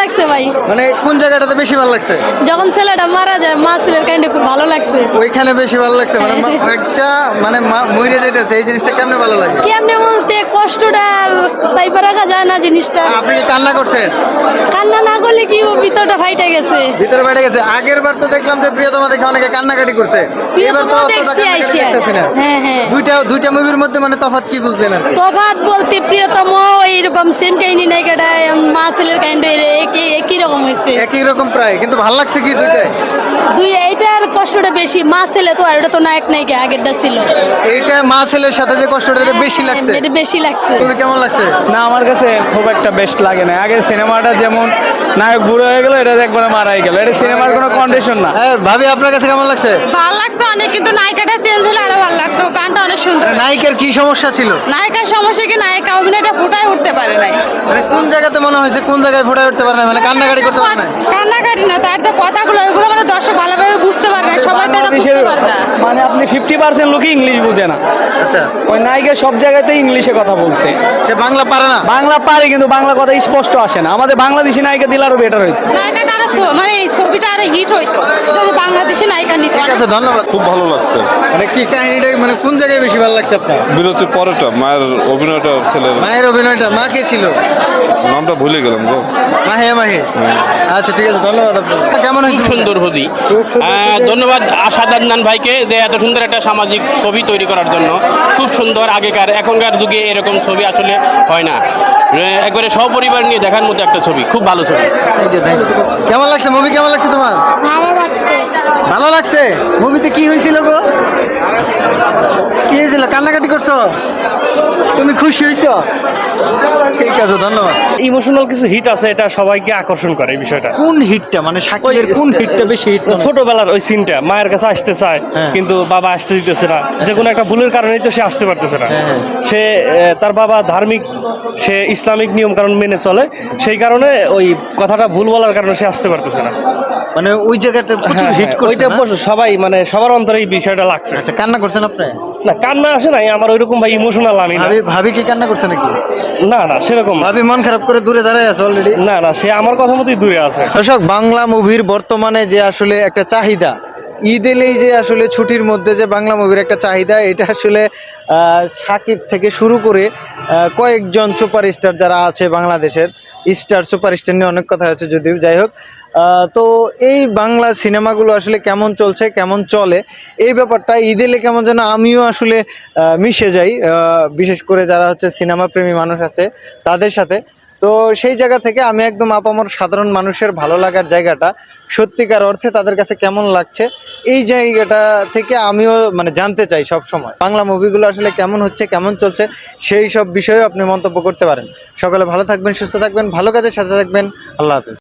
লাগছে ভাই। মানে কোন জায়গাটাতে বেশি ভালো লাগছে? যখন ছেলেটা মারা যায় মা ছেলের কাহিনী খুব ভালো লাগছে। ওইখানে বেশি ভালো লাগছে? মানে একটা মানে মা- মরে যাইতেছে এই জিনিসটা কেমনে ভালো লাগে? কেমনে বলতে কষ্টটা সাইবার রাখা যায় না জিনিসটা। আপনি কান্না করছেন? কান্না না করলে কি ও ভিতরটা ফাইটে গেছে। ভিতরে বেড়ে গেছে। আগের বার তো দেখলাম যে প্রিয়তমা দেখে অনেকে কান্নাকাটি করছে। এবার তো দেখছি আইসা। হ্যাঁ, হ্যাঁ। দুইটা দুইটা মুভির মধ্যে মানে তফাৎ কি বুঝলেন? তফাৎ বলতে প্রিয়তম এইরকম সেম কাহিনী নাই কেটা মা ছেলের কাহিনী একই একই রকম হয়েছে। একই রকম প্রায় কিন্তু ভালো লাগছে কি দুইটাই দুই এইটার কষ্টটা বেশি মা ছেলে তো আর ওটা তো নায়ক নায়িকা আগেরটা ছিল। এইটা মা ছেলের সাথে যে কষ্টটা এটা বেশি লাগছে। এটা বেশি লাগছে। তুমি কেমন লাগছে? না আমার কাছে খুব একটা বেস্ট লাগে না। আগের সিনেমাটা যেমন নায়ক বুড়ো হয়ে গেল এটা একবারে মারাই গেল। এটা সিনেমার কোনো কন্ডিশন না। হ্যাঁ ভাবি আপনার কাছে কেমন লাগছে? ভালো লাগছে অনেক কিন্তু নায়িকাটা চেঞ্জ হলে আরও ভালো লাগতো। গানটা অনেক সুন্দর। নায়িকার কি সমস্যা ছিল? নায়িকার সমস্যা কি নায়িকা অভিনয়টা ফুটায় উঠতে পারে নাই। মানে কোন জায়গাতে মনে হয়েছে কোন জায়গায় ফুটে উঠতে পারে না মানে কান্নাকাটি করতে পারে না। কান্নাকাটি না তার যে কথাগুলো মানে দর্শক ভালোভাবে বুঝতে পারে না সবাই তো বুঝতে পারে না। মানে আপনি ফিফটি পার্সেন্ট লোকই ইংলিশ বুঝে না। আচ্ছা। ওই নায়িকা সব জায়গাতেই ইংলিশে কথা বলছে। সে বাংলা পারে না। বাংলা পারে কিন্তু বাংলা কথা স্পষ্ট আসে না। আমাদের বাংলাদেশি নায়িকা দিলে আরও বেটার হইতো। নায়িকাটা আরও মানে এই ছবিটা আরও হিট হইতো যদি বাংলাদেশি নায়িকা নিত। ঠিক আছে ধন্যবাদ। খুব ভালো লাগছে। মানে কি কাহিনীটা মানে কোন জায়গায় বেশি ভালো লাগছে আপনার? বিরতির পরেটা মায়ের অভিনয়টা ছেলের মায়ের অভিনয়টা মা কে ছিল? নামটা ভুলে গেলাম গো। মাহে আচ্ছা ঠিক আছে ধন্যবাদ কেমন খুব সুন্দর হদি। ধন্যবাদ আশাদ আদনান ভাইকে যে এত সুন্দর একটা সামাজিক ছবি তৈরি করার জন্য। খুব সুন্দর আগেকার এখনকার যুগে এরকম ছবি আসলে হয় না। একবারে সপরিবার নিয়ে দেখার মতো একটা ছবি খুব ভালো ছবি. কেমন লাগছে? মুভি কেমন লাগছে তোমার? ভালো লাগছে। মুভিতে কি হয়েছিল গো? কি হয়েছিল? কান্নাকাটি করছ? তুমি খুশি হয়েছো ঠিক আছে ধন্যবাদ। ইমোশনাল কিছু হিট আছে এটা সবাইকে আকর্ষণ করে এই বিষয়টা। কোন হিটটা মানে শাকিবের কোন হিটটা বেশি হিট ছোটবেলার ওই সিনটা মায়ের কাছে আসতে চায় হ্যাঁ। কিন্তু বাবা আসতে দিতেছে না। যে কোনো একটা ভুলের কারণেই তো সে আসতে পারতেছে না। হ্যাঁ। সে তার বাবা ধার্মিক সে ইসলামিক নিয়ম কারণ মেনে চলে সেই কারণে ওই কথাটা ভুল বলার কারণে সে আসতে পারতেছে না। মানে ওই জায়গাটা প্রচুর হিট হ্যাঁ, করছে ওইটা সবাই মানে সবার অন্তরে এই বিষয়টা লাগছে। আচ্ছা কান্না করছেন আপনি? না কান্না আসে নাই আমার ওইরকম ভাই ইমোশনাল আমি না। ভাবি ভাবি কি কান্না করছে নাকি? না না সেরকম না। ভাবি মন খারাপ করে দূরে দাঁড়ায় আছে অলরেডি না না সে আমার কথা মতোই দূরে আছে। দর্শক বাংলা মুভির বর্তমানে যে আসলে একটা চাহিদা ঈদ এলেই যে আসলে ছুটির মধ্যে যে বাংলা মুভির একটা চাহিদা এটা আসলে আহ, সাকিব থেকে শুরু করে আহ, কয়েকজন সুপারস্টার যারা আছে বাংলাদেশের স্টার সুপারস্টার নিয়ে অনেক কথা আছে যদিও যাই হোক তো এই বাংলা সিনেমাগুলো আসলে কেমন চলছে, কেমন চলে, এই ব্যাপারটা ঈদ এলে কেমন যেন আমিও আসলে মিশে যাই বিশেষ করে যারা হচ্ছে সিনেমা প্রেমী মানুষ আছে তাদের সাথে। তো সেই জায়গা থেকে আমি একদম আপামর সাধারণ মানুষের ভালো লাগার জায়গাটা সত্যিকার অর্থে তাদের কাছে কেমন লাগছে, এই জায়গাটা থেকে আমিও মানে জানতে চাই সব সময়। বাংলা মুভিগুলো আসলে কেমন হচ্ছে, কেমন চলছে, সেই সব বিষয়েও আপনি মন্তব্য করতে পারেন। সকলে ভালো থাকবেন, সুস্থ থাকবেন, ভালো কাজের সাথে থাকবেন। আল্লাহ হাফেজ।